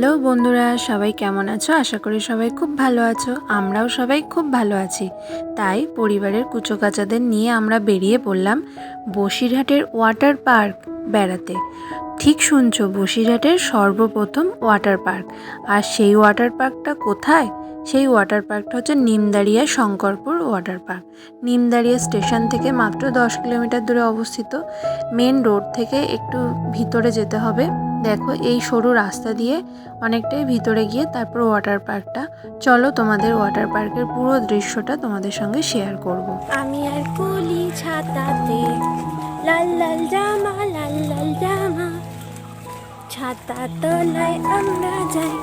Hello বন্ধুরা, সবাই কেমন আছো? আশা করি সবাই খুব ভালো আছো। আমরাও সবাই খুব ভালো আছি। তাই পরিবারের কুচোকাচাদের নিয়ে আমরা বেরিয়ে পড়লাম বসিরহাটের ওয়াটার পার্ক বেড়াতে। ঠিক শুনছো, বসিরহাটের সর্বপ্রথম ওয়াটার পার্ক। আর সেই ওয়াটার পার্কটা কোথায়? সেই ওয়াটার পার্কটা হচ্ছে Nimdaria Shankarpur water park. Nimdaria station থেকে মাত্র দশ কিলোমিটার দূরে অবস্থিত। মেন রোড থেকে একটু ভিতরে যেতে হবে। দেখো, এই সরু রাস্তা দিয়ে অনেকটাই ভিতরে গিয়ে তারপর ওয়াটার পার্কটা চলো তোমাদের ওয়াটার পার্কের পুরো দৃশ্যটা তোমাদের সঙ্গে শেয়ার করব। আমি আর কলি ছাতাতে, লাল লাল জামা, লাল লাল জামা ছাতা তলায় আমরা যাই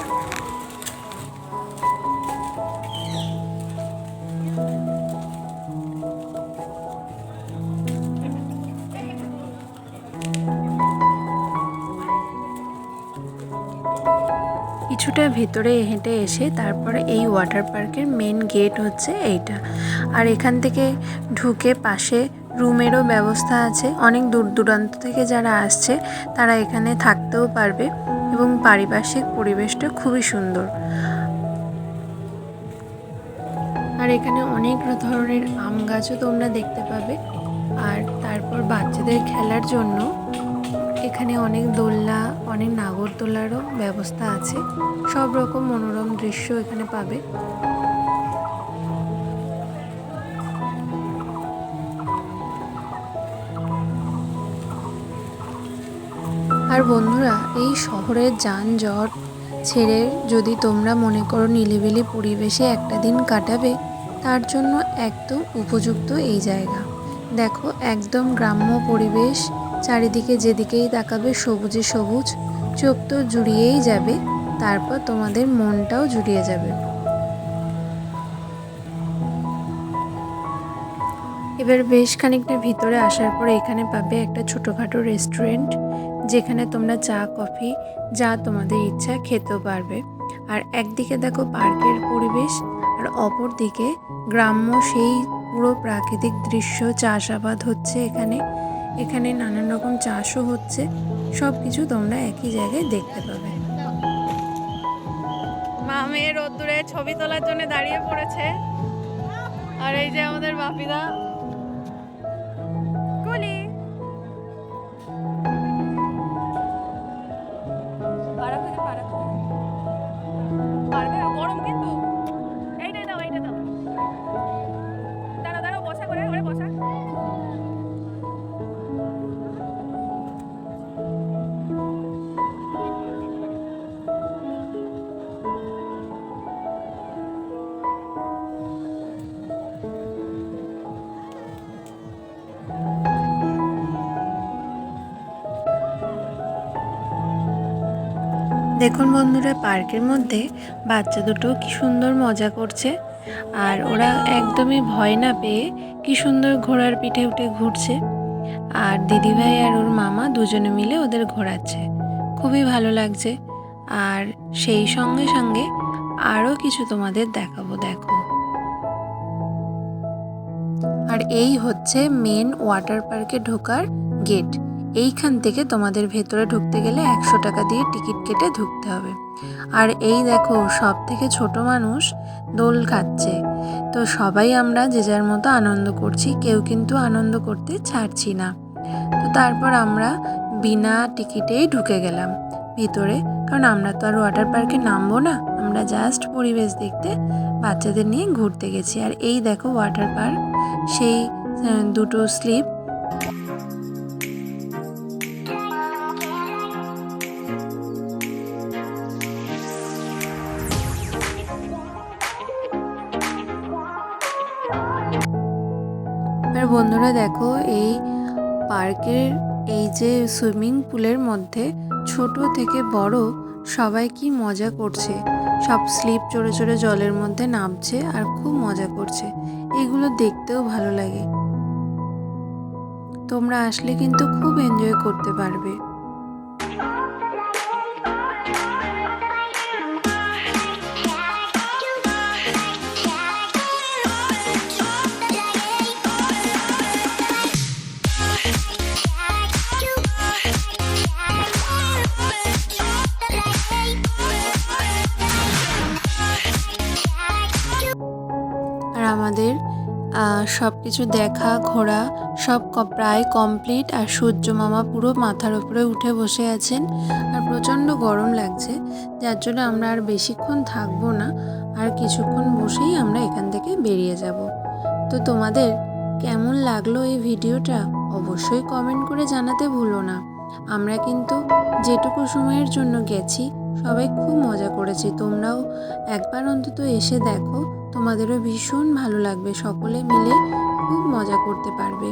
কিছুটা ভেতরে হেঁটে এসে তারপরে এই ওয়াটার পার্কের মেন গেট হচ্ছে এইটা। আর এখান থেকে ঢুকে পাশে রুমেরও ব্যবস্থা আছে। অনেক দূর দূরান্ত থেকে যারা আসছে, তারা এখানে থাকতেও পারবে এবং পারিপার্শ্বিক পরিবেশটা খুবই সুন্দর। আর এখানে অনেক ধরনের আম গাছও তোমরা দেখতে পাবে। আর তারপর বাচ্চাদের খেলার জন্য এখানে অনেক দোলনা, অনেক নাগরদোলারও ব্যবস্থা আছে। সব রকম মনোরম দৃশ্য এখানে পাবে। আর বন্ধুরা, এই শহরের যানজট ছেড়ে যদি তোমরা মনে করো নিলিবিলি পরিবেশে একটা দিন কাটাবে, তার জন্য একদম উপযুক্ত এই জায়গা। দেখো, একদম গ্রাম্য পরিবেশ চারিদিকে যেদিকেই তাকাবে সবুজে সবুজ, চোখ তো জুড়িয়েই যাবে, তারপর তোমাদের মনটাও জুড়িয়ে যাবে। এবার বেশ খানিকটা ভিতরে আসার পরে এখানে পাবে একটা ছোটোখাটো রেস্টুরেন্ট, যেখানে তোমরা চা, কফি, যা তোমাদের ইচ্ছা খেতেও পারবে। আর একদিকে দেখো পার্কের পরিবেশ, আর অপর দিকে গ্রাম্য সেই পুরো প্রাকৃতিক দৃশ্য, চাষাবাদ হচ্ছে এখানে। এখানে নানান রকম চাষও হচ্ছে। সব কিছু তোমরা একই জায়গায় দেখতে পাবে। মা মেয়ে রোদ্দুরে ছবি তোলার জন্য দাঁড়িয়ে পড়েছে। আর এই যে আমাদের বাপিদা। দেখুন বন্ধুরা, পার্কের মধ্যে বাচ্চা দুটো কি সুন্দর মজা করছে। আর ওরা একদমই ভয় না পেয়ে কি সুন্দর ঘোড়ার পিঠে উঠে ঘুরছে। আর দিদিভাই আর ওর মামা দুজনে মিলে ওদের ঘোরাচ্ছে। খুবই ভালো লাগছে। আর সেই সঙ্গে সঙ্গে আরও কিছু তোমাদের দেখাবো, দেখো। আর এই হচ্ছে মেন ওয়াটার পার্কে ঢোকার গেট এইখান থেকে তোমাদের ভেতরে ঢুকতে গেলে একশো টাকা দিয়ে টিকিট কেটে ঢুকতে হবে। আর এই দেখো সব থেকে ছোট মানুষ দোল খাচ্ছে। তো সবাই আমরা যে যার মতো আনন্দ করছি, কেউ কিন্তু আনন্দ করতে ছাড়ছি না। তো তারপর আমরা বিনা টিকিটেই ঢুকে গেলাম ভিতরে। কারণ আমরা তো আর ওয়াটার পার্কে নামবো না, আমরা জাস্ট পরিবেশ দেখতে বাচ্চাদের নিয়ে ঘুরতে গেছি। আর এই দেখো ওয়াটার পার্ক সেই দুটো স্লিপ বন্ধুরা দেখো, এই পার্কের এই যে সুইমিং পুলের মধ্যে ছোট থেকে বড় সবাই কি মজা করছে। সব স্লিপ চড়ে চড়ে জলের মধ্যে নামছে আর খুব মজা করছে। এগুলো দেখতেও ভালো লাগে। তোমরা আসলে কিন্তু খুব এনজয় করতে পারবে। সব কিছু দেখা, ঘোরা, সব প্রায় কমপ্লিট আর সূর্য মামা পুরো মাথার উপরে উঠে বসে আছেন আর প্রচণ্ড গরম লাগছে। যার জন্য আমরা আর বেশিক্ষণ থাকব না, আর কিছুক্ষণ বসেই আমরা এখান থেকে বেরিয়ে যাব। তো তোমাদের কেমন লাগল এই ভিডিওটা অবশ্যই কমেন্ট করে জানাতে ভুলো না। আমরা কিন্তু যেটুকু সময়ের জন্য গেছি, সবাই খুব মজা করেছি। তোমরাও একবার অন্তত এসে দেখো তোমাদেরও ভীষণ ভালো লাগবে। সকলে মিলে খুব মজা করতে পারবে।